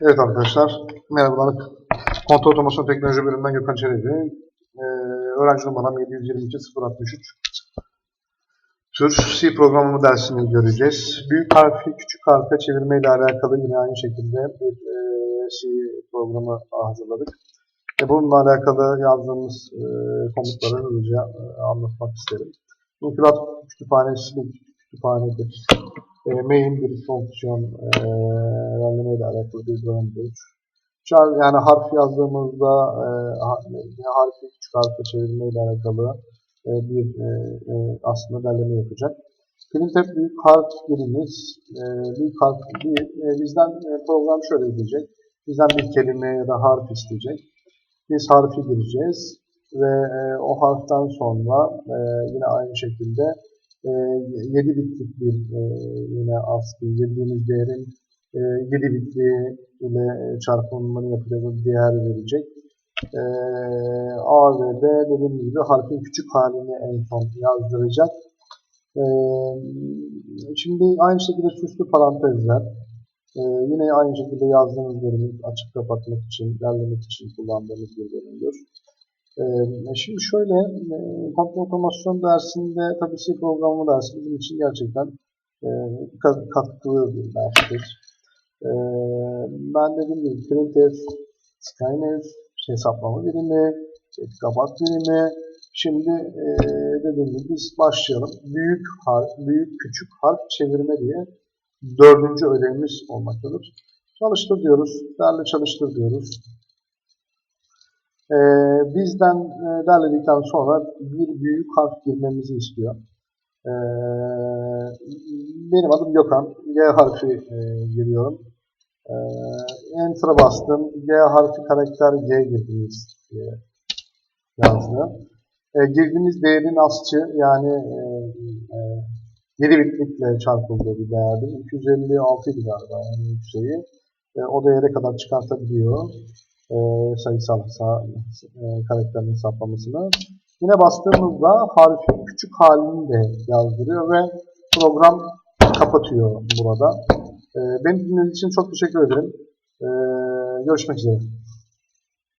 Evet arkadaşlar, merhabalar. Kontrol Otomasyon Teknoloji bölümünden Gökhan Çelebi. Ee, öğrenci numaram 722 063. Tür C programı dersini göreceğiz. Büyük harfi küçük harfe çevirme ile alakalı yine aynı şekilde bir e, C programı hazırladık. E, bununla alakalı yazdığımız e, komutları hızlıca e, anlatmak isterim. İnkılap kütüphanesi kütüphanedir. E, main bir fonksiyon e, ilerleme ile alakalı bir bölümdür. Yani harf yazdığımızda e, harfi küçük harfe çevirme ile alakalı e, bir e, e, aslında derleme yapacak. Printf büyük harf giriniz. E, büyük harf bir, e, bizden e, program şöyle diyecek. Bizden bir kelime ya da harf isteyecek. Biz harfi gireceğiz ve e, o harften sonra e, yine aynı şekilde e, 7 bitlik bir e, yine ASCII girdiğimiz değerin e, 7 bitli ile e, çarpımını yapacak bir değer verecek. E, A ve B dediğim gibi harfin küçük halini en son yazdıracak. Şimdi aynı şekilde süslü parantezler. E, yine aynı şekilde yazdığımız bölümü açıp kapatmak için, derlemek için kullandığımız bir bölümdür. Ee, Şimdi şöyle, e, kontrol otomasyon dersinde tabii C programı dersi bizim için gerçekten e, kat- katkılı bir derstir. Ee, Ben dediğim gibi printf, scanf, hesaplama birimi, kapat birimi. Şimdi e, dediğim gibi biz başlayalım. Büyük harf, büyük küçük harf çevirme diye dördüncü ödevimiz olmaktadır. Çalıştır diyoruz, derle çalıştır diyoruz. Ee, bizden e, derledikten sonra bir büyük harf girmemizi istiyor. Ee, benim adım Gökhan. G harfi e, giriyorum. Ee, Enter'a bastım. G harfi karakter G girdiniz diye yazdı. Ee, girdiğimiz değerin asçı yani e, e, 7 bitlikle çarpıldığı bir değerdir. 256 idi galiba yani yükseği. E, o değere kadar çıkartabiliyor e, sayısal sa- e, karakterin hesaplamasını. Yine bastığımızda harfin küçük halini de yazdırıyor ve program kapatıyor burada. E, beni dinlediğiniz için çok teşekkür ederim. E, görüşmek üzere.